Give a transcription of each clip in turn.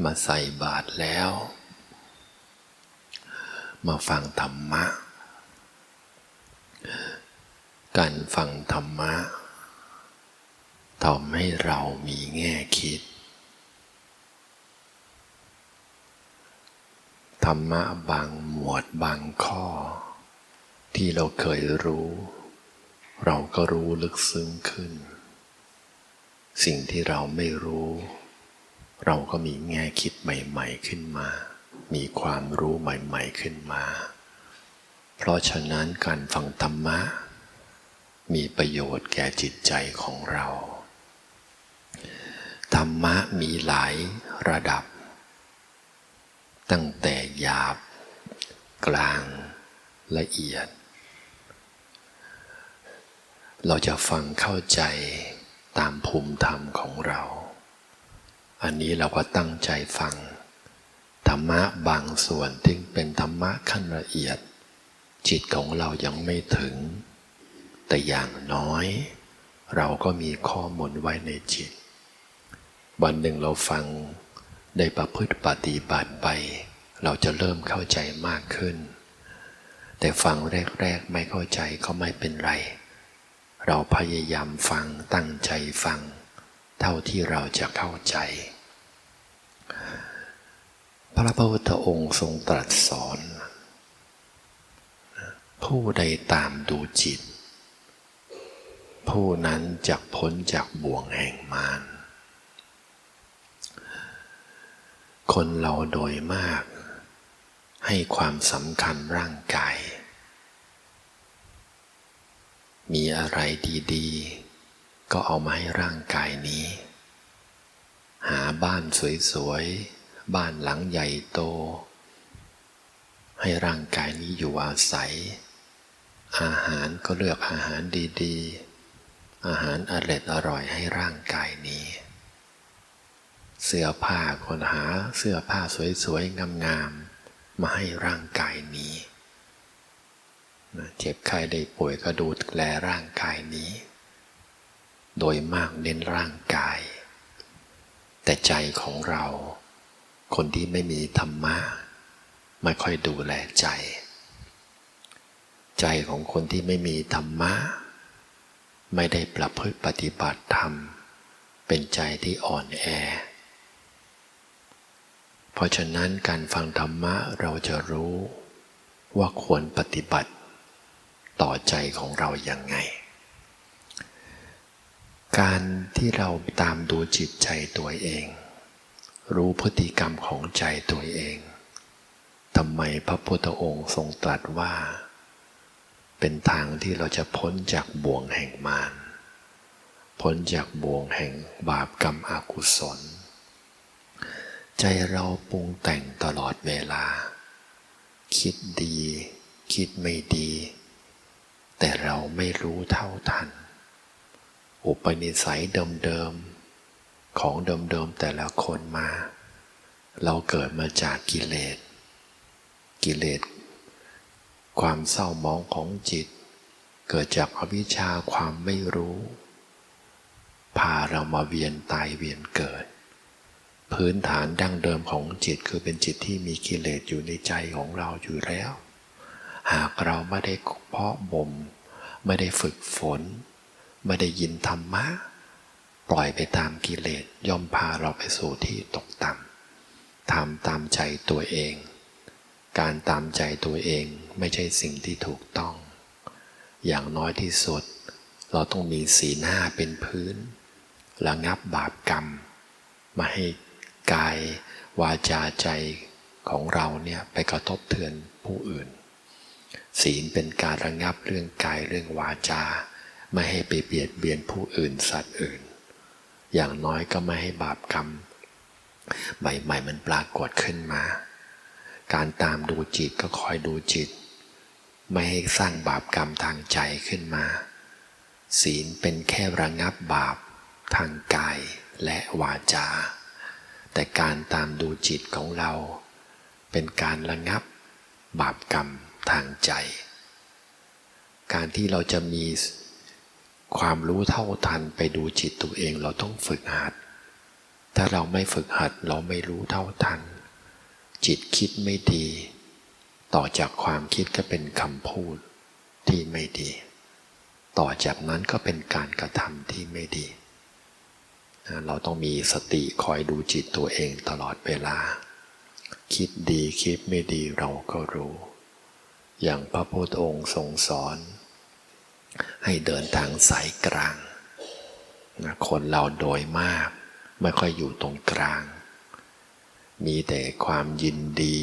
มาใส่บาตรแล้ว มาฟังธรรมะ การฟังธรรมะทำให้เรามีแง่คิด ธรรมะบางหมวดบางข้อ ที่เราเคยรู้ เราก็รู้ลึกซึ้งขึ้น สิ่งที่เราไม่รู้ เราก็มีแง่คิดใหม่ ๆขึ้นมา มีความรู้ใหม่ ๆขึ้นมา เพราะฉะนั้นการฟังธรรมะ มีประโยชน์แก่จิตใจของเรา ธรรมะมีหลายระดับ ตั้งแต่หยาบ กลางละเอียด เราจะฟังเข้าใจตามภูมิธรรมของเรา อันนี้เราก็ตั้งใจฟัง ธรรมะบางส่วนที่เป็นธรรมะขั้นละเอียด จิตของเรายังไม่ถึง แต่อย่างน้อย เราก็มีข้อมูลไว้ในจิต วันหนึ่งเราฟังได้ประพฤติปฏิบัติไป เราจะเริ่มเข้าใจมากขึ้น แต่ฟังแรกๆไม่เข้าใจก็ไม่เป็นไร เราพยายามฟังตั้งใจฟัง เท่าที่เราจะเข้าใจ พระพุทธองค์ทรงตรัสสอน ผู้ใดตามดูจิต ผู้นั้นจะพ้นจากบ่วงแห่งมารคนเราโดยมาก ให้ความสำคัญร่างกาย มีอะไรดี ๆ ก็เอามาให้ร่างกายนี้ หาบ้านสวยๆ บ้านหลังใหญ่โต ให้ร่างกายนี้อยู่อาศัย อาหารก็เลือกอาหารดีๆ อาหารอร่อยอร่อยให้ร่างกายนี้ เสื้อผ้าคนหาเสื้อผ้าสวยๆ งามๆ มาให้ร่างกายนี้เจ็บไข้ได้ป่วยก็ดูแลร่างกายนี้ โดยมากเน้นร่างกาย แต่ใจของเรา คนที่ไม่มีธรรมะไม่ค่อยดูแลใจ ใจของคนที่ไม่มีธรรมะ ไม่ได้ประพฤติปฏิบัติธรรม เป็นใจที่อ่อนแอ เพราะฉะนั้นการฟังธรรมะเราจะรู้ว่าควรปฏิบัติ ต่อใจของเราอย่างไง การที่เราตามดูจิตใจตัวเอง รู้พฤติกรรมของใจตัวเองทำไมพระพุทธองค์ทรงตรัสว่า เป็นทางที่เราจะพ้นจากบ่วงแห่งมารพ้นจากบ่วงแห่งบาปกรรมอกุศล ใจเราปรุงแต่งตลอดเวลา คิดดี คิดไม่ดี แต่เราไม่รู้เท่าทัน อุปนิสัยเดิมๆ ของเดิมๆ แต่ละคนมา เราเกิดมาจากกิเลส กิเลส ความเศร้ามองของจิต เกิดจากอวิชชาความไม่รู้ พาเรามาเวียนตายเวียนเกิด พื้นฐานดั้งเดิมของจิตคือเป็นจิตที่มีกิเลสอยู่ในใจของเราอยู่แล้ว หากเราไม่ได้เพาะบ่ม ไม่ได้ฝึกฝน ไม่ได้ยินธรรมะ ปล่อยไปตามกิเลสย่อมพาเราไปสู่ที่ตกต่ำทำตามใจตัวเอง การตามใจตัวเองไม่ใช่สิ่งที่ถูกต้อง อย่างน้อยที่สุด เราต้องมีสีหน้าเป็นพื้นระงับบาปกรรม มาให้กายวาจาใจของเราเนี่ยไปกระทบเทือนผู้อื่น ศีลเป็นการระงับเรื่องกายเรื่องวาจา ไม่ให้ไปเบียดเบียนผู้อื่นสัตว์อื่น อย่างน้อยก็ไม่ให้บาปกรรม ใหม่ๆมันปรากฏขึ้นมา การตามดูจิตก็คอยดูจิต ไม่ให้สร้างบาปกรรมทางใจขึ้นมา ศีลเป็นแค่ระงับบาปทางกายและวาจา แต่การตามดูจิตของเรา เป็นการระงับบาปกรรมทางใจ การที่เราจะมี ความรู้เท่าทันไปดูจิตตัวเองเราต้องฝึกหัด ถ้าเราไม่ฝึกหัดเราไม่รู้เท่าทัน จิตคิดไม่ดี ต่อจากความคิดก็เป็นคำพูดที่ไม่ดี ต่อจากนั้นก็เป็นการกระทำที่ไม่ดี เราต้องมีสติคอยดูจิตตัวเองตลอดเวลา คิดดีคิดไม่ดีเราก็รู้ อย่างพระพุทธองค์ทรงสอน ให้เดินทางสายกลางนะคนเราโดยมาก ไม่ค่อยอยู่ตรงกลาง มีแต่ความยินดี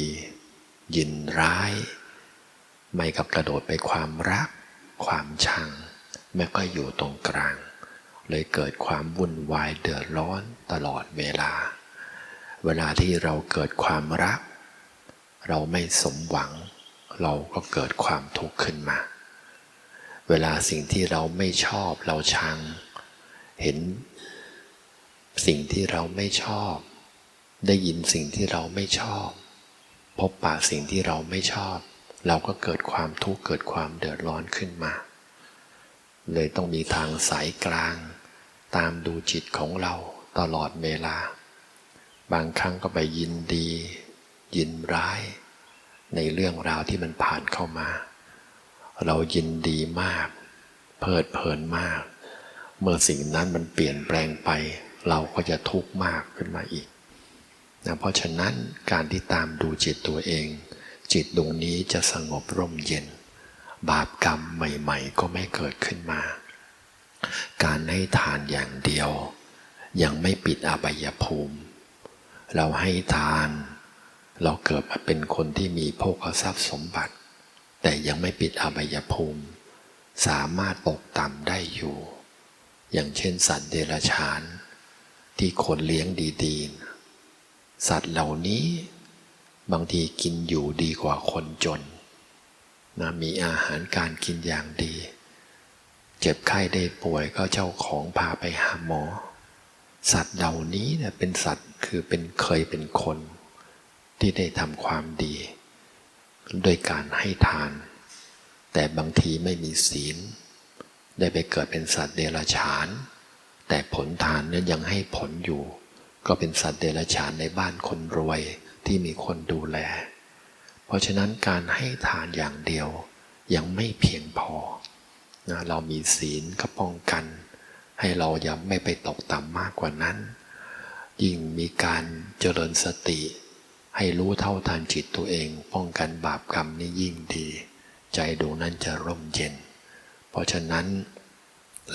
ยินร้าย ไม่กับกระโดดไปความรัก ความชัง ไม่ค่อยอยู่ตรงกลาง เลยเกิดความวุ่นวายเดือดร้อนตลอดเวลา เวลาที่เราเกิดความรัก เราไม่สมหวัง เราก็เกิดความทุกข์ขึ้นมา เวลาสิ่งที่เราไม่ชอบเราชัง เห็นสิ่งที่เราไม่ชอบ ได้ยินสิ่งที่เราไม่ชอบ พบปะสิ่งที่เราไม่ชอบ เราก็เกิดความทุกข์เกิดความเดือดร้อนขึ้นมา เลยต้องมีทางสายกลาง ตามดูจิตของเราตลอดเวลา บางครั้งก็ไปยินดี ยินร้าย ในเรื่องราวที่มันผ่านเข้ามา เรายินดีมาก เพลิดเพลินมาก เมื่อสิ่งนั้นมันเปลี่ยนแปลงไป เราก็จะทุกข์มากขึ้นมาอีกนะเพราะฉะนั้นการที่ตามดูจิตตัวเอง จิตดวงนี้จะสงบร่มเย็น บาปกรรมใหม่ ๆ ก็ไม่เกิดขึ้นมา การให้ทานอย่างเดียว ยังไม่ปิดอบายภูมิ เราให้ทาน เราเกิดมาเป็นคนที่มีโภคทรัพย์สมบัติ แต่ยังไม่ปิดอบายภูมิ สามารถตกต่ำได้อยู่ อย่างเช่นสัตว์เดรัจฉาน ที่คนเลี้ยงดีๆ สัตว์เหล่านี้ บางทีกินอยู่ดีกว่าคนจนนะมีอาหารการกินอย่างดี เจ็บไข้ได้ป่วยก็เจ้าของพาไปหาหมอ สัตว์เหล่านี้เนี่ยเป็นสัตว์คือเป็นเคยเป็นคน ที่ได้ทำความดี โดยการให้ทาน แต่บางทีไม่มีศีล ได้ไปเกิดเป็นสัตว์เดรัจฉาน แต่ผลทานนั้นยังให้ผลอยู่ ก็เป็นสัตว์เดรัจฉานในบ้านคนรวยที่มีคนดูแล เพราะฉะนั้นการให้ทานอย่างเดียวยังไม่เพียงพอนะเรามีศีลก็ป้องกัน ให้เรายังไม่ไปตกต่ำมากกว่านั้น ยิ่งมีการเจริญสติ ให้รู้เท่าทานจิตตัวเอง ป้องกันบาปกรรมนี่ยิ่งดี ใจดวงนั้นจะร่มเย็น เพราะฉะนั้น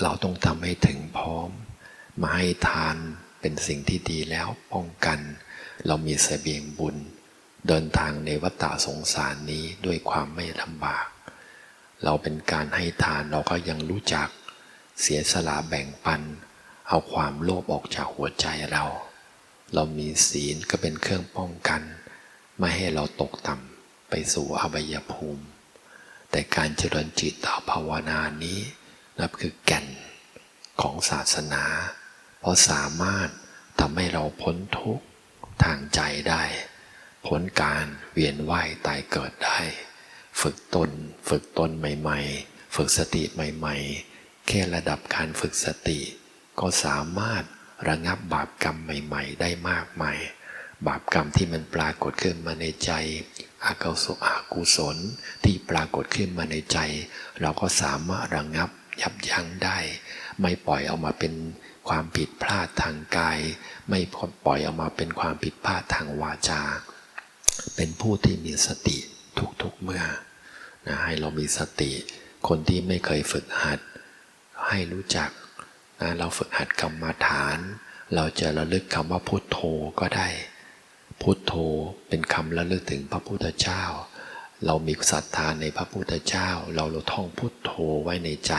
เราต้องทำให้ถึงพร้อม มาให้ทานเป็นสิ่งที่ดีแล้วป้องกัน เรามีเสบียงบุญ เดินทางในวัฏสงสารนี้ด้วยความไม่ลำบาก เราเป็นการให้ทานเราก็ยังรู้จัก เสียสละแบ่งปัน เอาความโลภออกจากหัวใจเรา เรามีศีลก็เป็นเครื่องป้องกัน ไม่ให้เราตกต่ำไปสู่อบายภูมิ แต่การเจริญจิตต่อภาวนานี้นับคือแก่นของศาสนา เพราะสามารถทำให้เราพ้นทุกข์ทางใจได้ พ้นการเวียนว่ายตายเกิดได้ ฝึกตน ฝึกตนใหม่ ๆ ฝึกสติใหม่ ๆ แค่ระดับการฝึกสติ ก็สามารถ ระงับบาปกรรมใหม่ ๆ ได้มากมายบาปกรรมที่มันปรากฏขึ้นมาในใจอากุศลอกุศลที่ปรากฏขึ้นมาในใจ เราก็สามารถระงับยับยั้งได้ ไม่ปล่อยเอามาเป็นความผิดพลาดทางกาย ไม่ปล่อยออกมาเป็นความผิดพลาดทางวาจา เป็นผู้ที่มีสติทุกๆเมื่อนะให้เรามีสติ คนที่ไม่เคยฝึกหัด ให้รู้จัก นะเราฝึกหัดกรรมฐาน เราจะระลึกคำว่าพุทโธก็ได้ พุทโธเป็นคำระลึกถึงพระพุทธเจ้า เรามีศรัทธาในพระพุทธเจ้า เราเราท่องพุทโธไว้ในใจ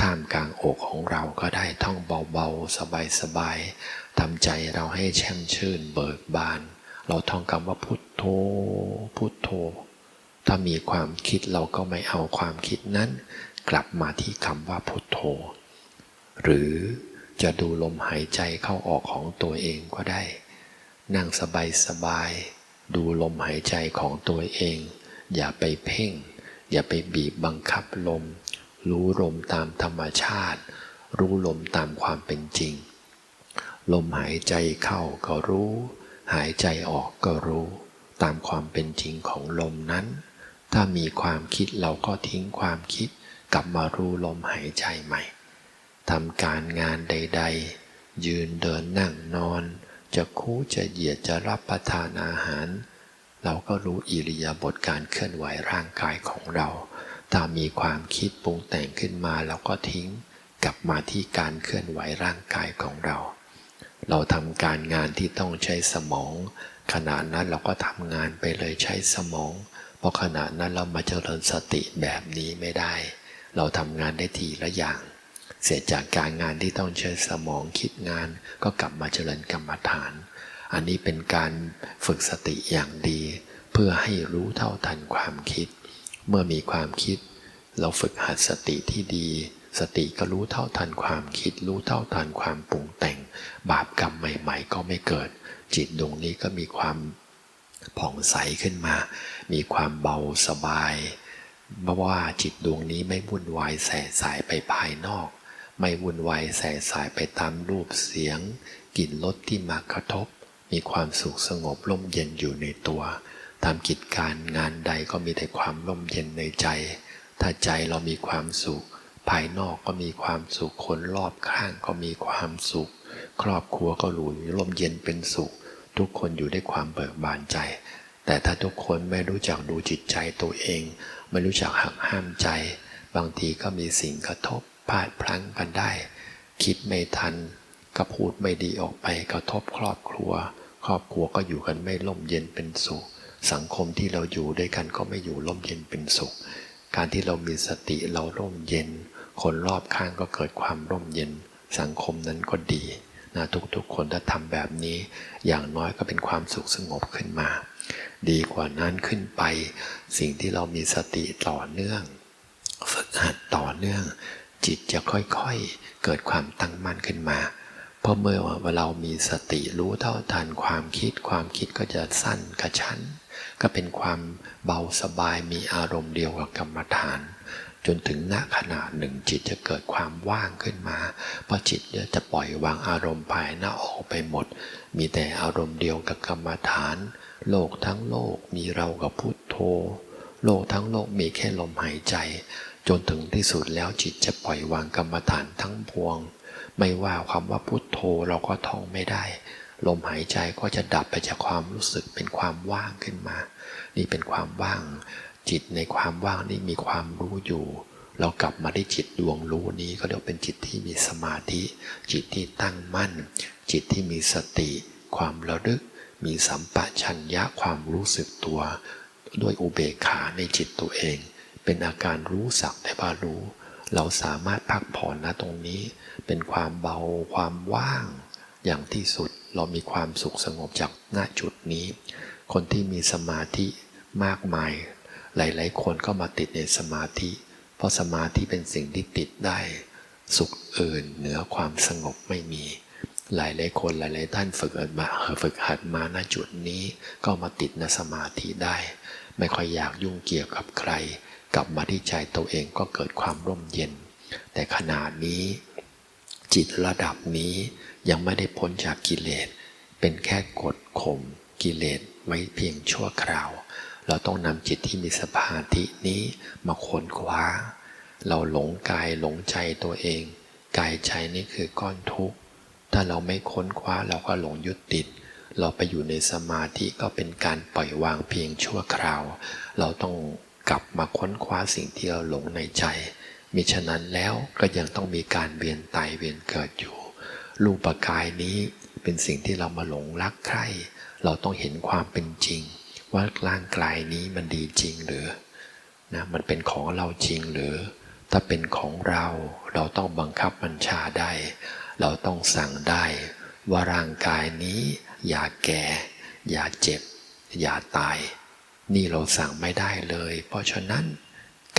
ท่ามกลางอกของเราก็ได้ท่องเบาๆ สบายๆทำใจเราให้แช่มชื่นเบิกบาน เราท่องคำว่าพุทโธ พุทโธ ถ้ามีความคิดเราก็ไม่เอาความคิดนั้น กลับมาที่คำว่าพุทโธ หรือจะดูลมหายใจเข้าออกของตัวเองก็ได้ นั่งสบายๆดูลมหายใจของตัวเอง อย่าไปเพ่ง อย่าไปบีบบังคับลม รู้ลมตามธรรมชาติ รู้ลมตามความเป็นจริง ลมหายใจเข้าก็รู้ หายใจออกก็รู้ ตามความเป็นจริงของลมนั้น ถ้ามีความคิดเราก็ทิ้งความคิด กลับมารู้ลมหายใจใหม่ ทำการงานใด ๆ ยืนเดินนั่งนอน จะคู่จะเหยียดจะรับประทานอาหาร เราก็รู้อิริยาบถการเคลื่อนไหวร่างกายของเรา ถ้ามีความคิดปรุงแต่งขึ้นมาเราก็ทิ้งกลับมาที่การเคลื่อนไหวร่างกายของเรา เราทำการงานที่ต้องใช้สมอง ขณะนั้นเราก็ทำงานไปเลยใช้สมอง เพราะขณะนั้นเรามาเจริญสติแบบนี้ไม่ได้ เราทำงานได้ทีละอย่าง เสร็จจากการงานที่ต้องใช้สมองคิดงาน ก็กลับมาเจริญกรรมฐาน อันนี้เป็นการฝึกสติอย่างดี เพื่อให้รู้เท่าทันความคิด เมื่อมีความคิด เราฝึกหัดสติที่ดี สติก็รู้เท่าทันความคิด รู้เท่าทันความปรุงแต่ง บาปกรรมใหม่ ๆ ก็ไม่เกิด จิตดวงนี้ก็มีความผ่องใสขึ้นมา มีความเบาสบายเพราะว่าจิตดวงนี้ไม่วุ่นวายแสสายไปภายนอก ไม่วุ่นวายแสสายไปตามรูปเสียงกลิ่นรสที่มากระทบ มีความสุขสงบร่มเย็นอยู่ในตัวทำกิจการงานใดก็มีแต่ความร่มเย็นในใจ ถ้าใจเรามีความสุข ภายนอกก็มีความสุขคนรอบข้างก็มีความสุข ครอบครัวก็หลุยร่มเย็นเป็นสุข ทุกคนอยู่ด้วยความเบิกบานใจ แต่ถ้าทุกคนไม่รู้จักดูจิตใจตัวเอง ไม่รู้จักหักห้ามใจ บางทีก็มีสิ่งกระทบ พลาดพลั้งกันได้ คิดไม่ทัน ก็พูดไม่ดีออกไปกระทบครอบครัว ครอบครัวก็อยู่กันไม่ร่มเย็นเป็นสุข สังคมที่เราอยู่ด้วยกันก็ไม่อยู่ร่มเย็นเป็นสุข การที่เรามีสติเราร่มเย็น คนรอบข้างก็เกิดความร่มเย็น สังคมนั้นก็ดีนะทุกๆคนถ้าทำแบบนี้ อย่างน้อยก็เป็นความสุขสงบขึ้นมา ดีกว่านั้นขึ้นไป สิ่งที่เรามีสติต่อเนื่อง ฝึกหัดต่อเนื่อง จิตจะค่อยๆ เกิดความตั้งมั่นขึ้นมา เพราะเมื่อเรามีสติรู้เท่าทันความคิด ความคิดก็จะสั้นกระชั้น ก็เป็นความเบาสบายมีอารมณ์เดียวกับกรรมฐาน จนถึงณขณะหนึ่งจิตจะเกิดความว่างขึ้นมา เพราะจิตจะปล่อยวางอารมณ์ภายหน้าออกไปหมด มีแต่อารมณ์เดียวกับกรรมฐาน โลกทั้งโลกมีเรากับพุทโธ โลกทั้งโลกมีแค่ลมหายใจ จนถึงที่สุดแล้วจิตจะปล่อยวางกรรมฐานทั้งพวง ไม่ว่าคำว่าพุทโธเราก็ท่องไม่ได้ ลมหายใจก็จะดับไปจากความรู้สึกเป็นความว่างขึ้นมา นี่เป็นความว่าง จิตในความว่างนี่มีความรู้อยู่ เรากลับมาที่จิตดวงรู้นี้ก็เรียกเป็นจิตที่มีสมาธิ จิตที่ตั้งมั่น จิตที่มีสติ ความระลึก มีสัมปชัญญะความรู้สึกตัว ด้วยอุเบกขาในจิตตัวเอง เป็นอาการรู้สักแต่ว่ารู้ เราสามารถพักผ่อนนะตรงนี้ เป็นความเบาความว่าง อย่างที่สุดเรามีความสุขสงบจากณจุดนี้ คนที่มีสมาธิมากมาย หลาย ๆ คนก็มาติดในสมาธิ เพราะสมาธิเป็นสิ่งที่ติดได้ สุขอื่นเหนือความสงบไม่มีหลายหลายคนหลายหลายท่านฝึกมาฝึกหัดมาณจุดนี้ ก็มาติดในสมาธิได้ ไม่ค่อยอยากยุ่งเกี่ยวกับใคร กลับมาที่ใจตัวเองก็เกิดความร่มเย็น แต่ขณะนี้ จิตระดับนี้ยังไม่ได้พ้นจากกิเลส เป็นแค่กดข่มกิเลสไว้เพียงชั่วคราว เราต้องนำจิตที่มีสมาธินี้มาค้นคว้า เราหลงกายหลงใจตัวเอง กายใจนี่คือก้อนทุกข์ถ้าเราไม่ค้นคว้าเราก็หลงยึดติด เราไปอยู่ในสมาธิก็เป็นการปล่อยวางเพียงชั่วคราว เราต้อง กลับมาค้นคว้าสิ่งที่เราหลงในใจ มิฉะนั้นแล้วก็ยังต้องมีการเวียนตายเวียนเกิดอยู่ รูปกายนี้เป็นสิ่งที่เรามาหลงรักใคร่เราต้องเห็นความเป็นจริง ว่าร่างกายนี้มันดีจริงหรือนะมันเป็นของเราจริงหรือ ถ้าเป็นของเราเราต้องบังคับบัญชาได้ เราต้องสั่งได้ ว่าร่างกายนี้ อย่าแก่ อย่าเจ็บ อย่าตาย นี่เราสั่งไม่ได้เลย เพราะฉะนั้น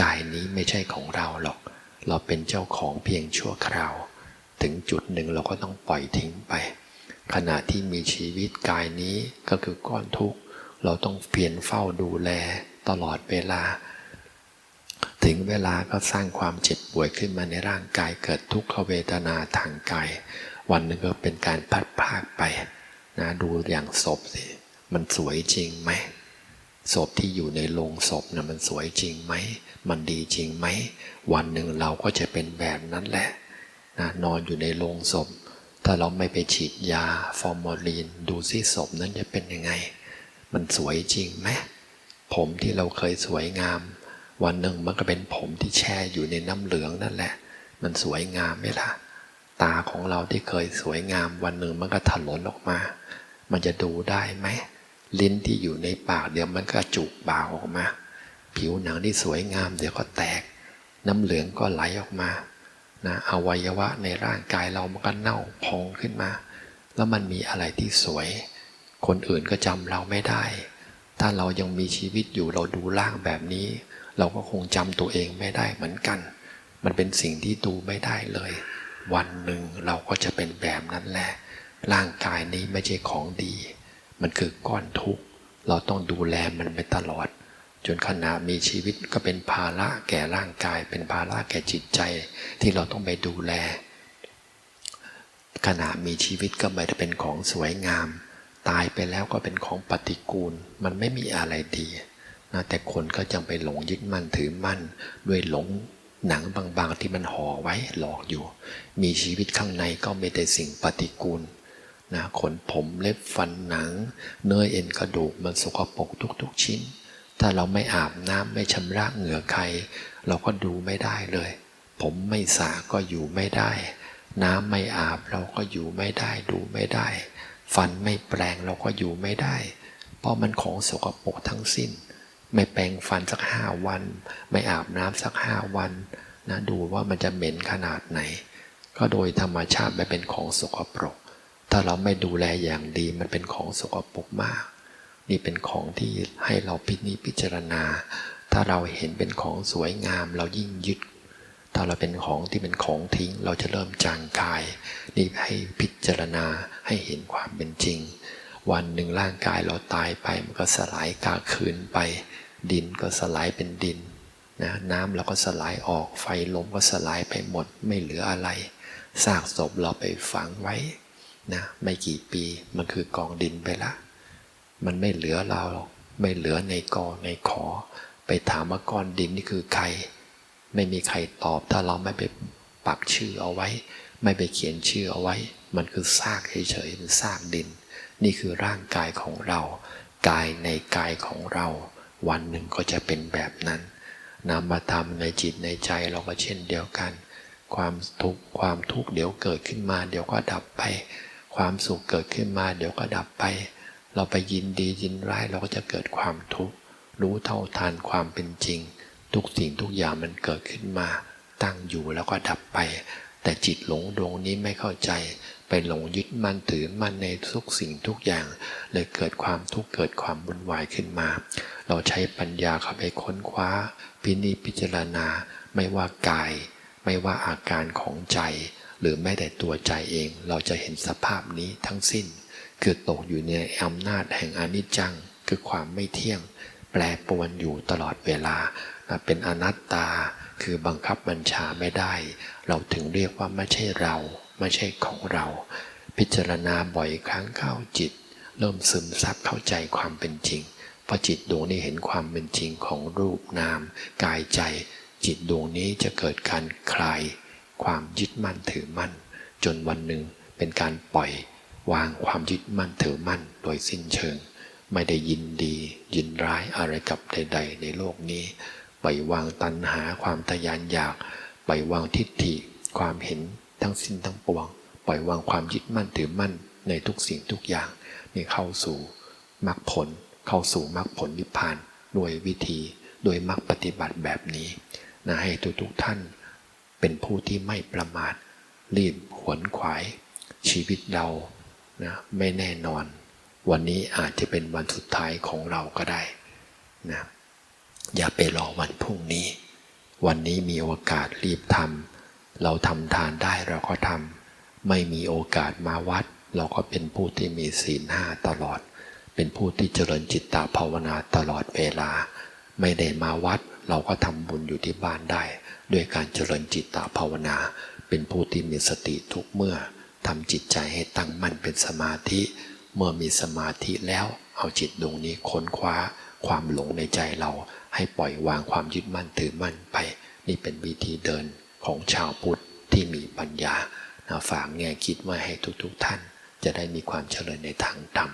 กายนี้ไม่ใช่ของเราหรอก เราเป็นเจ้าของเพียงชั่วคราว ถึงจุดหนึ่งเราก็ต้องปล่อยทิ้งไป ขณะที่มีชีวิตกายนี้ก็คือก้อนทุกข์ เราต้องเพียรเฝ้าดูแลตลอดเวลา ถึงเวลาก็สร้างความเจ็บป่วยขึ้นมาในร่างกายเกิดทุกขเวทนาทางกายวันหนึ่งก็เป็นการพัดพากไปนะดูอย่างศพสิมันสวยจริงไหม ศพที่อยู่ในโรงศพนะมันสวยจริงไหม มันดีจริงไหม วันหนึ่งเราก็จะเป็นแบบนั้นแหละนะนอนอยู่ในโรงศพ ถ้าเราไม่ไปฉีดยาฟอร์มาลีน ดูซิศพนั้นจะเป็นยังไง มันสวยจริงไหม ผมที่เราเคยสวยงาม วันหนึ่งมันก็เป็นผมที่แช่อยู่ในน้ำเหลืองนั่นแหละ มันสวยงามไหมล่ะ ตาของเราที่เคยสวยงาม วันหนึ่งมันก็ถลนออกมา มันจะดูได้ไหม ลิ้นที่อยู่ในปากเดี๋ยวมันก็จุกบากออกมา ผิวหนังที่สวยงาม เดี๋ยวก็แตก น้ำเหลืองก็ไหลออกมานะอวัยวะในร่างกายเรามันก็เน่าพองขึ้นมา แล้วมันมีอะไรที่สวย คนอื่นก็จำเราไม่ได้ ถ้าเรายังมีชีวิตอยู่เราดูร่างแบบนี้ เราก็คงจำตัวเองไม่ได้เหมือนกัน มันเป็นสิ่งที่ดูไม่ได้เลย วันหนึ่งเราก็จะเป็นแบบนั้นแหละ ร่างกายนี้ไม่ใช่ของดี มันคือก้อนทุกข์ เราต้องดูแลมันไปตลอด จนขณะมีชีวิตก็เป็นภาระแก่ร่างกาย เป็นภาระแก่จิตใจ ที่เราต้องไปดูแล ขณะมีชีวิตก็ไม่ได้เป็นของสวยงาม ตายไปแล้วก็เป็นของปฏิกูล มันไม่มีอะไรดีนะแต่คนก็จังไปหลงยึดมั่นถือมั่น ด้วยหลงหนังบางๆที่มันห่อไว้หลอกอยู่ มีชีวิตข้างในก็ไม่ได้สิ่งปฏิกูล นะขนผมเล็บฟันหนัง เนื้อเอ็นกระดูกมันสกปรกทุกๆชิ้น ถ้าเราไม่อาบน้ำไม่ชำระเหงื่อใคร เราก็ดูไม่ได้เลย ผมไม่สระก็อยู่ไม่ได้ น้ำไม่อาบเราก็อยู่ไม่ได้ดูไม่ได้ ฟันไม่แปลงเราก็อยู่ไม่ได้ เพราะมันของสกปรกทั้งสิ้น ไม่แปรงฟันสักห้าวัน ไม่อาบน้ำสักห้าวันนะดูว่ามันจะเหม็นขนาดไหน ก็โดยธรรมชาติไม่เป็นของสกปรก ถ้าเราไม่ดูแลอย่างดีมันเป็นของสกปรกมาก นี่เป็นของที่ให้เราพินิจพิจารณา ถ้าเราเห็นเป็นของสวยงามเรายิ่งยึด ถ้าเราเป็นของที่เป็นของทิ้ง เราจะเริ่มจางกาย นี่ให้พิจารณาให้เห็นความเป็นจริง วันหนึ่งร่างกายเราตายไปมันก็สลายกาคืนไป ดินก็สลายเป็นดินนะน้ำเราก็สลายออกไฟลมก็สลายไปหมดไม่เหลืออะไรซากศพเราไปฝังไว้ นะไม่กี่ปีมันคือกองดินไปละ มันไม่เหลือเราไม่เหลือในกอในขอ ไปถามว่าก้อนดินนี่คือใคร ไม่มีใครตอบถ้าเราไม่ไปปักชื่อเอาไว้ ไม่ไปเขียนชื่อเอาไว้ มันคือซากเฉยๆเป็นซากดิน นี่คือร่างกายของเรากายในกายของเรา วันหนึ่งก็จะเป็นแบบนั้นนามธรรมในจิตในใจเราก็เช่นเดียวกัน ความทุกข์ความทุกข์เดี๋ยวเกิดขึ้นมา เดี๋ยวก็ดับไป ความสุขเกิดขึ้นมาเดี๋ยวก็ดับไป เราไปยินดียินร้ายเราก็จะเกิดความทุกข์รู้เท่าทันความเป็นจริง ทุกสิ่งทุกอย่างมันเกิดขึ้นมา ตั้งอยู่แล้วก็ดับไป แต่จิตหลงดวงนี้ไม่เข้าใจ ไปหลงยึดมั่นถือมั่นในทุกสิ่งทุกอย่าง เลยเกิดความทุกข์เกิดความวุ่นวายขึ้นมา เราใช้ปัญญาเข้าไปค้นคว้า พินิจพิจารณา ไม่ว่ากาย ไม่ว่าอาการของใจ หรือแม้แต่ตัวใจเอง เราจะเห็นสภาพนี้ทั้งสิ้น คือตกอยู่ในอำนาจแห่งอนิจจัง คือความไม่เที่ยง แปรปรวนอยู่ตลอดเวลา เป็นอนัตตา คือบังคับบัญชาไม่ได้ เราถึงเรียกว่าไม่ใช่เรา ไม่ใช่ของเรา พิจารณาบ่อยครั้งเข้าจิต เริ่มซึมซับเข้าใจความเป็นจริงพอจิตดวงนี้เห็นความเป็นจริงของรูปนาม กายใจ จิตดวงนี้จะเกิดการคลาย ความยึดมั่นถือมั่น จนวันหนึ่งเป็นการปล่อยวางความยึดมั่นถือมั่นโดยสิ้นเชิง ไม่ได้ยินดี ยินร้ายอะไรกับใด ๆ ในโลกนี้ ปล่อยวางตัณหาความทยานอยาก ปล่อยวางทิฏฐิ ความเห็นทั้งสิ้นทั้งปวง ปล่อยวางความยึดมั่นถือมั่นในทุกสิ่งทุกอย่างนี่เข้าสู่มรรคผล เข้าสู่มรรคผลนิพพานด้วยวิธีโดยมรรคปฏิบัติแบบนี้นะให้ทุกทุกท่าน เป็นผู้ที่ไม่ประมาท รีบขวนขวาย ชีวิตเรานะไม่แน่นอน วันนี้อาจจะเป็นวันสุดท้ายของเราก็ได้นะอย่าไปรอวันพรุ่งนี้ วันนี้มีโอกาสรีบทำเราทำทานได้เราก็ทำไม่มีโอกาสมาวัด เราก็เป็นผู้ที่มีศีลห้าตลอด เป็นผู้ที่เจริญจิตตภาวนาตลอดเวลา ไม่ได้มาวัด เราก็ทำบุญอยู่ที่บ้านได้ ด้วยการเจริญจิตตภาวนา เป็นผู้ที่มีสติทุกเมื่อทำจิตใจให้ตั้งมั่นเป็นสมาธิ เมื่อมีสมาธิแล้วเอาจิตดวงนี้ค้นคว้า ความหลงในใจเราให้ปล่อยวางความยึดมั่นถือมั่นไป นี่เป็นวิธีเดินของชาวพุทธที่มีปัญญาฝากแง่คิดไว้ให้ทุกๆทท่าน จะได้มีความเจริญในทางธรรม